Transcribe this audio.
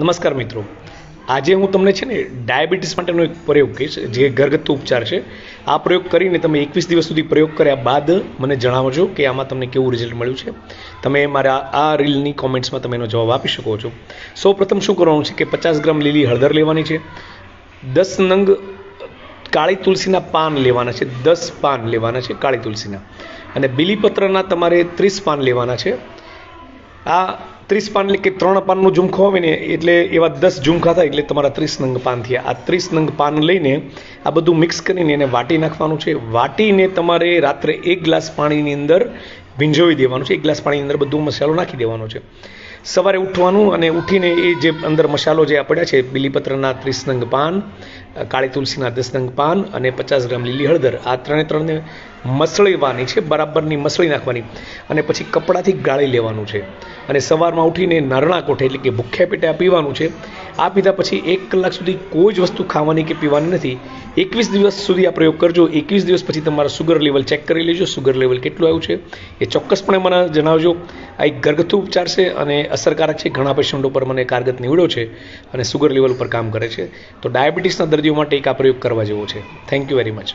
નમસ્કાર મિત્રો. આજે હું તમને છે ને ડાયાબિટીસ માટેનો એક પ્રયોગ કહીશ, જે ઘરગથ્થુ ઉપચાર છે. આ પ્રયોગ કરીને તમે એકવીસ દિવસ સુધી પ્રયોગ કર્યા બાદ મને જણાવજો કે આમાં તમને કેવું રિઝલ્ટ મળ્યું છે. તમે મારા આ રીલની કોમેન્ટ્સમાં તમે એનો જવાબ આપી શકો છો. સૌ પ્રથમ શું કરવાનું છે કે પચાસ ગ્રામ લીલી હળદર લેવાની છે. દસ નંગ કાળી તુલસીના પાન લેવાના છે. દસ પાન લેવાના છે કાળી તુલસીના. અને બીલીપત્રના તમારે ત્રીસ પાન લેવાના છે. આ ત્રીસ પાન એટલે કે ત્રણ પાનનું ઝુમખો આવે ને, એટલે એવા દસ ઝુમખા થાય, એટલે તમારા ત્રીસ નંગ પાન થયા. આ ત્રીસ નંગ પાન લઈને આ બધું મિક્સ કરીને એને વાટી નાખવાનું છે. વાટીને તમારે રાત્રે એક ગ્લાસ પાણીની અંદર ભીંજોવી દેવાનું છે. એક ગ્લાસ પાણીની અંદર બધું મસાલો નાખી દેવાનો છે. સવારે ઉઠવાનું અને ઉઠીને એ જે અંદર મસાલો જે આ પડ્યા છે, બીલીપત્રના ત્રીસ નંગ પાન કાળી તુલસીના દસ નંગ પાન અને પચાસ ગ્રામ લીલી હળદર. આ ત્રણે ત્રણને મસળવાની છે, બરાબરની મસળી નાખવાની. અને પછી કપડાથી ગાળી લેવાનું છે. અને સવારમાં ઉઠીને નરણા કોઠે એટલે કે ભૂખ્યા પેટે આ પીવાનું છે. આ પીધા પછી એક કલાક સુધી કોઈ જ વસ્તુ ખાવાની કે પીવાની નથી. એકવીસ દિવસ સુધી આ પ્રયોગ કરજો. એકવીસ દિવસ પછી તમારા સુગર લેવલ ચેક કરી લેજો. સુગર લેવલ કેટલું આવ્યું છે એ ચોક્કસપણે મને જણાવજો. આ એક ઘરગથ્થુ ઉપચાર છે અને અસરકારક છે. ઘણા પેશન્ટો પર મને કારગત નીવડ્યો છે અને સુગર લેવલ ઉપર કામ કરે છે. તો ડાયાબિટીસના દર્દીઓ માટે એક આ પ્રયોગ કરવા જેવો છે. Thank you very much